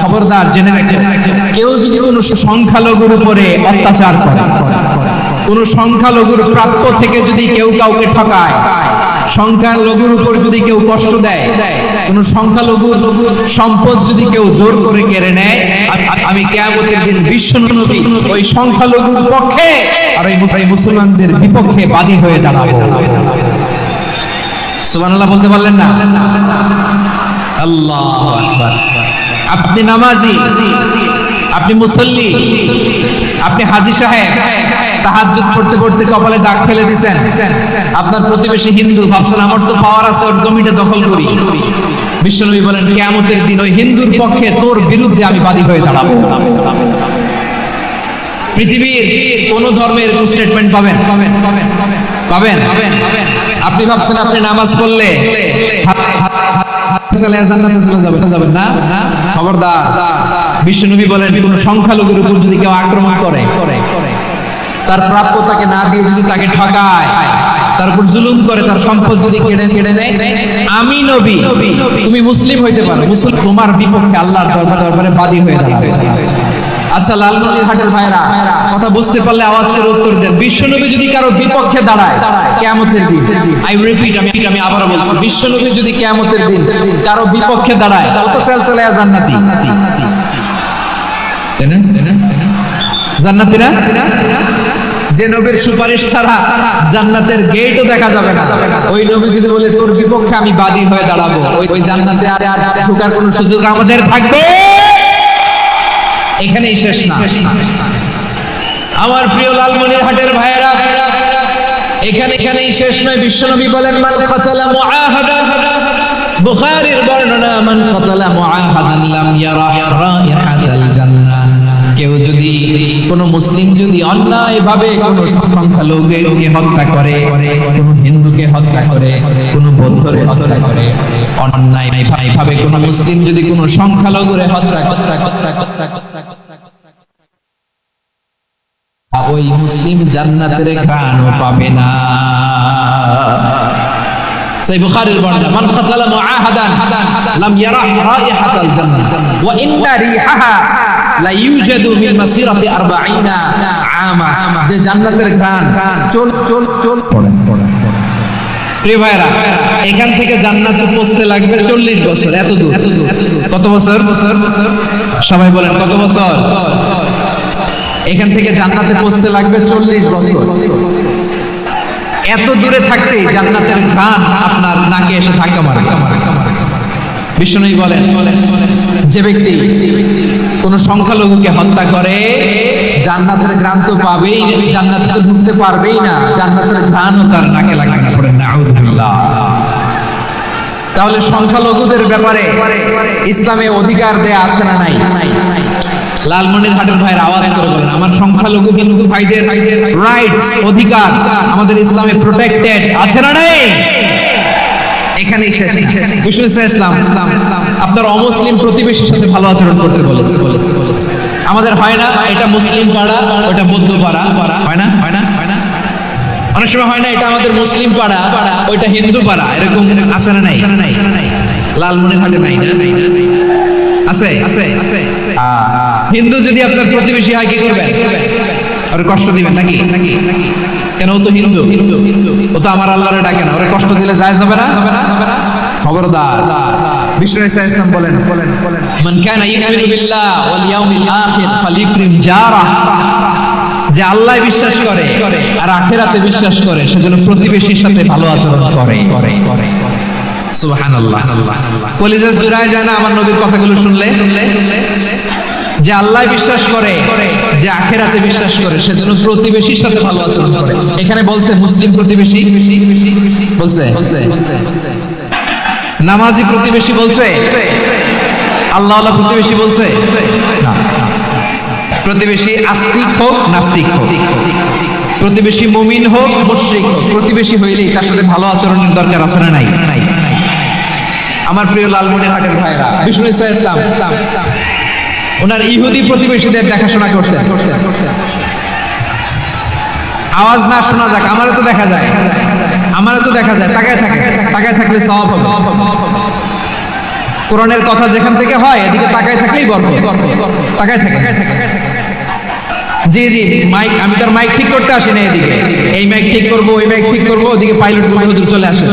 খবরদার, জেনে কেউ যদি সংখ্যালঘুর উপরে অত্যাচার করে সংখ্যালঘুর প্রাপ্য থেকে যদি কেউ কাউকে ঠকায়, সংখ্যালঘুর উপর যদি কেউ কষ্ট দেয়, কোন সংখ্যালঘুর সম্পদ যদি কেউ জোর করে কেড়ে নেয় আমি দিন বিশ্ব ওই সংখ্যালঘুর পক্ষে আর ওই মুসলমানদের বিপক্ষে বাদী হয়ে দাঁড়াবো। সুবহানাল্লাহ বলতে পারলেন না? আপনি নামাজি, আপনি মুসল্লি, আপনি হাজি সাহেব দিন ওই হিন্দুর পক্ষে তোর বিরুদ্ধে আমি বাদী হয়ে দাঁড়াবো। পৃথিবীর কোন ধর্মের স্টেটমেন্ট পাবেন? পাবেন? পাবেন। আপনি ভাবছেন আপনি নামাজ পড়লে যাবেন বলেন, কোন সংখ্যালঘুর উপর যদি কেউ আক্রমণ করে, তার প্রাপ্যতাকে না দিয়ে যদি তাকে ঠকায় জুলুম করে, তার সম্পদ যদি কেড়ে কেড়ে নেয়, আমি নবী, তুমি মুসলিম হইতে পারো। তোমার বিপক্ষে আল্লাহর দরবার, দরবারে বাদী হয়ে দাঁড়াবে। আচ্ছা লালমনির হাটের ভাইরা কথা বুঝতে পারলে আওয়াজ করে উত্তর দেন। বিশ্বনবী যদি কারও বিপক্ষে দাঁড়ায়, কিয়ামতের দিন আই রিপিট আমি আমি আবারও বলছি, বিশ্বনবী যদি কিয়ামতের দিন কারও বিপক্ষে দাঁড়ায়, তাহলে তো সেলসেলায়া জান্নাতি। তাই না? জান্নাতিরা? যে নবীর সুপারিশ ছাড়া জান্নাতের গেটও দেখা যাবে না। ওই নবী যদি বলে, তোর বিপক্ষে আমি বাদী হয়ে দাঁড়াবো, ওই জান্নাতে আর আর ঢোকার কোনো সুযোগ আমাদের থাকবে? এখানেই শেষ না। আমার প্রিয় লালমনির হাটের ভাইয়েরা, এখানে এখানেই শেষ নয়। বিশ্বনবী বলেন, মান খাতালা মুআহাদা। বুখারীর বর্ণনা, মান খাতালা মুআহাদান লাম ইয়ারা রাইহাতাল জান্নাহ। কেউ যদি কোন মুসলিম যদি অন্যায় ভাবে কোন সংখ্যালঘুকে হত্যা করে কোন হিন্দুকে হত্যা করে কোন বৌদ্ধরে হত্যা করে অন্যায় ভাবে কোন মুসলিম যদি কোন সংখ্যালঘুরে হত্যা হত্যা হত্যা হত্যা হত্যা ওই মুসলিম জান্নাতের ঘ্রাণও পাবে না সেই বুখারীর বর্ণনা মান খাতালা মুআহাদান লাম ইয়ারা রাইহাতাল জান্নাহ ওয়া ইন্না রিহাহা লা ইউজাদু মিন মাসিরাতি 40 আমা যে জান্নাতের ঘ্রাণ। চল চল চল। পড়েন পড়েন প্রিয় ভাইরা এখান থেকে জান্নাতে পৌঁছতে লাগবে চল্লিশ বছর এত দূর। কত বছর? বছর সবাই বলেন কত বছর? এখান থেকে জান্নাতে পৌঁছতে লাগবে চল্লিশ বছর। এত দূরে থাকতে জান্নাতের ঘ্রাণ আপনার নাকে এসে ধাক্কা মারে। বিষ্ণুই বলেন যে ব্যক্তি কোন সংখ্যালঘুকে হত্যা করে, জান্নাতের ঘ্রাণ তো পাবেই জান্নাতে তো ঢুকতে পারবেই না, জান্নাতের ঘ্রাণও তার নাকে লাগবে না পড়েন নাউযুবিল্লাহ তাহলে সংখ্যালঘুদের ব্যাপারে ইসলামে অধিকার দেয়া আছে না নাই? লালমনির হাটের ভাইয়ের আওয়াজ করে বলেন, আমার সংখ্যালঘু হিন্দু ভাইদের রাইটস অধিকার আমাদের ইসলামে প্রোটেক্টেড আছে না নাই? ইসলাম, আপনার অমুসলিম প্রতিবেশীর সাথে ভালো আচরণ করতে বলেছে। আমাদের হয় না, এটা মুসলিম পাড়া, ওটা বৌদ্ধ পাড়া। হয় না? হয় না? হয় না? অনেক সময় হয় না, এটা আমাদের মুসলিম পাড়া, ওইটা হিন্দু পাড়া। এরকম আছে না নাই? লালমনির হাটে নাই আছে আছে? আছে হিন্দু যদি আপনার প্রতিবেশী হয়, কি করবেন? ওরে কষ্ট দিবেন নাকি? নাকি কেন তো হিন্দু? হিন্দু ও তো আমার আল্লাহরে ডাকে না, ওরে কষ্ট দিলে যায় যাবে না? খবরদার। বলেন বলেন বলেন যে আল্লাহ বিশ্বাস করে আর আখেরাতে বিশ্বাস করে, সেজন্য প্রতিবেশীর সাথে ভালো আচরণ করে। করে জুড়ায় যায় না আমার নবীর কথাগুলো শুনলে? যে আল্লাহ বিশ্বাস করে, যে আখেরাতে বিশ্বাস করে, সেজন্য প্রতিবেশীর সাথে ভালো আচরণ করে। এখানে বলছে মুসলিম প্রতিবেশী, বলছে, নামাজি প্রতিবেশী বলছে আল্লাহ আল্লাহ প্রতিবেশী বলছে প্রতিবেশী আস্তিক হোক, নাস্তিক প্রতিবেশী মুমিন হোক, মুশরিক প্রতিবেশী হইলেই তার সাথে ভালো আচরণের দরকার আছে না নাই? আমার প্রিয় লালমনির হাটের ভাইরা বিষ্ণু ইসা ইসলাম। ওনার ইহুদি প্রতিবেশীদের দেখাশোনা করতেন। আওয়াজ না শোনা যাক, আমারও তো দেখা যায়। আমারও তো দেখা যায়, তাকায় থাকে, তাকায় থাকলে সব কোরআনের কথা যেখান থেকে হয়, এদিকে তাকায় থাকলেই বরকত তাকায় থাকে জি জি, মাইক, আমি তার মাইক ঠিক করতে আসি না এদিকে। এই মাইক ঠিক করব, ওই মাইক ঠিক করব, ওদিকে পাইলট হুজুর চলে আসে।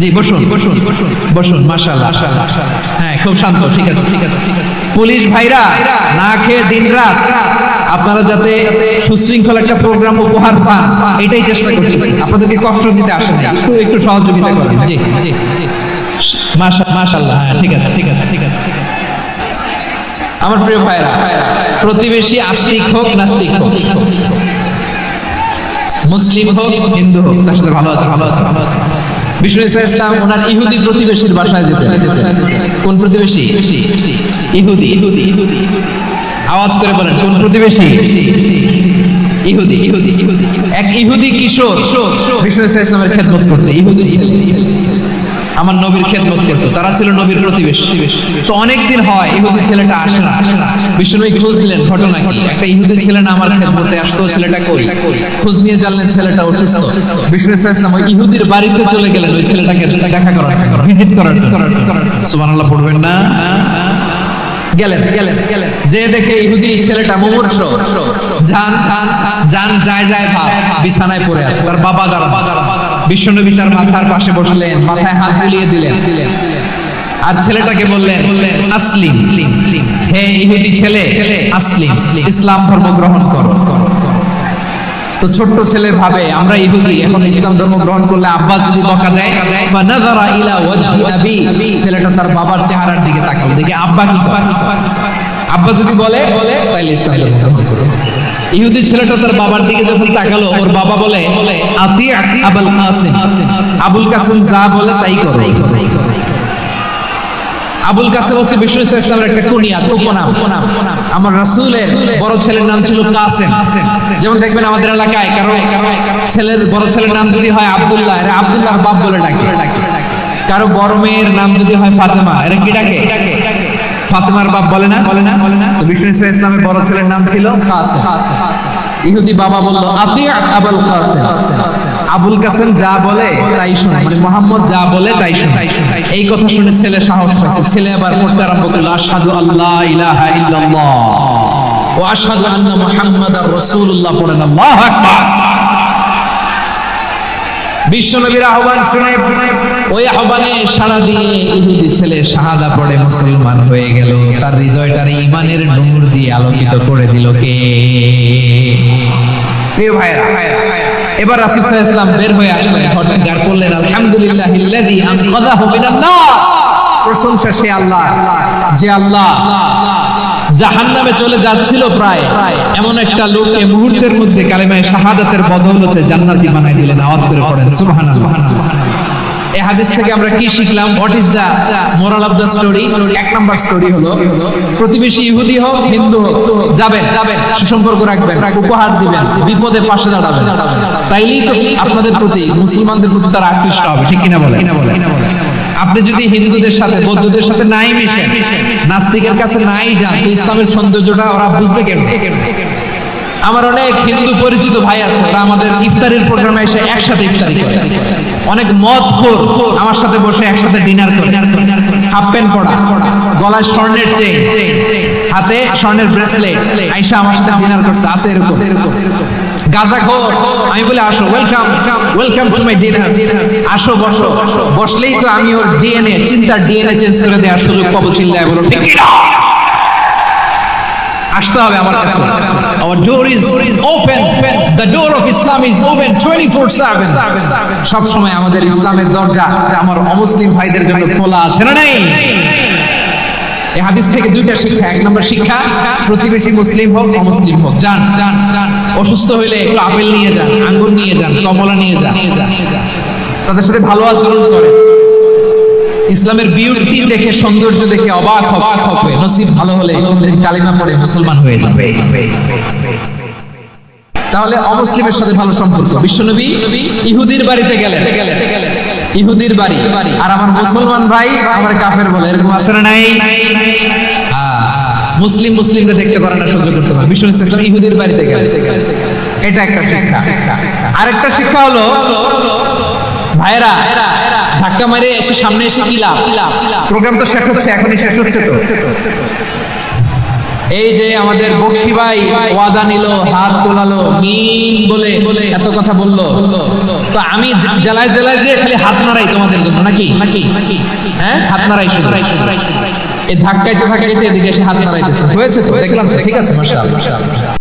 জি বসুন বসুন বসুন বসুন, মাশাআল্লাহ। হ্যাঁ খুব শান্ত, ঠিক আছে ঠিক আছে ঠিক আছে। পুলিশ ভাইরা না খেয়ে দিন রাত আপনারা যাতে সুশৃঙ্খল একটা প্রোগ্রাম উপহার পান এটাই চেষ্টা করতেছি। আপনাদেরকে কষ্ট দিতে আসেন একটু একটু সহযোগিতা করেন। জি জি মাশাআল্লাহ হ্যাঁ ঠিক আছে ঠিক আছে ঠিক আছে। ঠিক আছে আমার প্রিয় ভাইরা প্রতিবেশী আস্তিক হোক নাস্তিক হোক মুসলিম হোক হিন্দু হোক তার সাথে ভালো আছে ভালো আছে ভালো আছে বিষ্ণু ইসা ইসলাম ওনার ইহুদি প্রতিবেশীর বাসায় যেতেন। কোন প্রতিবেশী? ইহুদি। ইহুদি আওয়াজ করে বলেন, কোন প্রতিবেশী? ইহুদি ইহুদি ইহুদি। এক ইহুদি কিশোর বিষ্ণু ইসা ইসলামের খেদমত করতে। ইহুদি ছেলে। আমার নবীর খেদমত করতো। তারা ছিল নবীর প্রতিবেশী। তো অনেকদিন হয়, ইহুদি ছেলেটা আসে না। আসে না বিষ্ণু খোঁজ দিলেন ঘটনা কি? একটা ইহুদি ছেলে না আমার খেদমতে আসতো ছেলেটা কই? খোঁজ নিয়ে জানলেন ছেলেটা অসুস্থ। বিষ্ণু ইসলাম ওই ইহুদির বাড়িতে চলে গেলেন ওই ছেলেটাকে দেখা করার, ভিজিট করার সুবহানাল্লাহ, পড়বেন না? গেলেন গেলেন গেলেন। যে দেখে ইহুদি ছেলেটা মুমূর্ষ জান জান যায় যায়, ভাব, বিছানায় পড়ে আছে। তার বাবা দাঁড়া বিশ্বনবী তার মাথার পাশে বসলেন, মাথায় হাত বুলিয়ে দিলেন। আর ছেলেটাকে বললেন, আসলিম। হে ইহুদি ছেলে, আসলিম। ইসলাম ধর্ম গ্রহণ করো। তো ছোট্ট ছেলে ভাবে, আমরা ইহুদি এখন ইসলাম ধর্ম গ্রহণ করলে আব্বা যদি বকা দেয় ছেলেটা তার বাবার চেহারার দিকে তাকালো। দেখে আব্বা কি আব্বা যদি বলে, তাইলে ইসলাম গ্রহণ ইহুদি ছেলেটা তার বাবার দিকে যখন তাকালো, ওর বাবা বলে আতি আবুল কাসিম। আবুল কাসিম যা বলে তাই করো। আবুল কাসেম হচ্ছে বিষ্ণু ইসলামের একটা কুনিয়াত উপনাম আমার রাসূলের বড় ছেলের নাম ছিল কাসেম। যেমন দেখবেন আমাদের এলাকায় কারণ ছেলের বড় ছেলের নাম যদি হয় আবদুল্লাহ, এরা আব্দুল্লাহর বাপ বলে ডাকে। কারও বড় মেয়ের নাম যদি হয় ফাতেমা, এরা কি ডাকে? ফাতেমার বাপ বলে না? বলে না বলে না বিষ্ণু ইসলামের বড় ছেলের নাম ছিল কাসেম। ইহুদি বাবা বলল আপনি আবুল কাসেম। আবুল কাসেম যা বলে, তাই শোনে। মানে মোহাম্মদ যা বলে, তাই শোনে। এই কথা শুনে ছেলে সাহস পাইছে। ছেলে আবার পড়তে আরম্ভ করল, আশহাদু আল্লাহ ইলাহা ইল্লাল্লাহ ও আশহাদু আন্না মুহাম্মাদার রাসূলুল্লাহ পড়েন আল্লাহু আকবার। বিশ্বনবীর আহ্বান শুনে, ওই আহ্বানে সাড়া দিয়ে ইহুদি ছেলে শাহাদা পড়ে, মুসলমান হয়ে গেল। তার হৃদয়টার ইমানের নূর দিয়ে আলোকিত করে দিল কে? প্রিয় ভাইরা এবার রাসূল সাল্লাল্লাহু আলাইহি বের হয়ে আসলেন ঘটনার করলেন আলহামদুলিল্লাহিল্লাযী আনকাযাহু মিনান নার। প্রশংসা সে আল্লাহ, যে আল্লাহ জাহান্নামে চলে যাচ্ছিল প্রায়। এমন একটা লোককে মুহূর্তের মধ্যে কালেমায়ে শাহাদাতের বদৌলতে জান্নাতি বানাই দিলেন, আওয়াজ করে পড়েন, সুবহানাল্লাহ। এই হাদিস থেকে আমরা কি শিখলাম? What is the moral of the story এক নাম্বার স্টোরি হলো, প্রতিবেশী ইহুদি হোক, হিন্দু হোক, যাবেন যাবেন, সুসম্পর্ক রাখবেন, উপহার দিবেন, বিপদে পাশে দাঁড়াবেন। তাইলেই তো আপনাদের প্রতি, মুসলমানদের প্রতি তারা আকৃষ্ট হবে, ঠিক কিনা বলে আপনি যদি হিন্দুদের সাথে, বৌদ্ধদের সাথে নাই মিশেন, নাস্তিকের কাছে নাই যান ইসলামের সৌন্দর্যটা ওরা বুঝবে কেমন? আমার অনেক হিন্দু পরিচিত ভাই আছে, ওরা আমাদের ইফতারের প্রোগ্রামে এসে একসাথে ইফতারি করে। অনেক মদ খোর আমার সাথে বসে একসাথে ডিনার করে। হাফ প্যান্ট পরা। গলায় স্বর্ণের চেইন হাতে স্বর্ণের ব্রেসলেট আইসা আমার সাথে ডিনার করছে, আছে এরকম। গাজা খোর। আমি বলে, আসো welcome welcome to my dinner আসো, বসো। বসলেই তো আমি ওর ডিএনএ চিন্তার ডিএনএ চেঞ্জ করে দেওয়ার সুযোগ পাবো চিল্লায় বলো আসতে হবে আমার কাছে। Our door is open. The door of islam is open 24/7 সব সময় আমাদের ইসলামের দরজা আমার অমুসলিম ভাইদের জন্য খোলা আছে না নাই? এই হাদিস থেকে দুইটা শিক্ষা। এক নম্বর শিক্ষা, প্রতিবেশী মুসলিম হোক, অমুসলিম হোক যান যান যান। অসুস্থ হইলে একটু আপেল নিয়ে যান, আঙ্গুর নিয়ে যান, কমলা নিয়ে যান। তাদের সাথে ভালো আচরণ করে। ইসলামের বিউটি দেখে সৌন্দর্য দেখে অবাক অবাক হবে। নসিব ভালো হলে কালিমা পড়ে মুসলমান হয়ে যাবে। তাহলে অমুসলিমের সাথে ভালো সম্পর্ক। বিশ্বনবী ইহুদির বাড়িতে গেলেন। ইহুদির বাড়ি। আর আমার মুসলমান ভাই আমার কাফের বলে এরকম আছে না নাই? হ্যাঁ, মুসলিম মুসলিমরা দেখতে পারে না সহ্য করতে পারে বিশ্বনবী ইসলাম ইহুদির বাড়িতে গেলেন। এটা একটা শিক্ষা। আরেকটা শিক্ষা হলো ভাইরা ধাক্কা মারে এসে সামনে এসে কি লাভ? প্রোগ্রাম তো শেষ হচ্ছে এখনই শেষ হচ্ছে তো। এই যে আমাদের বক্সি ভাই ওয়াদা নিল হাত তোলালো বলে বলে এত কথা বলল। তো আমি জেলায় জেলায় যে খালি হাত নাড়াই তোমাদের জন্য নাকি? নাকি হ্যাঁ? হাত নাড়াই শুধু। এই ধাক্কাইতে ধাক্কাইতে এদিকে এসে হাত নাড়াইতেছে। হয়েছে তো? দেখলাম ঠিক আছে মাশাআল্লাহ।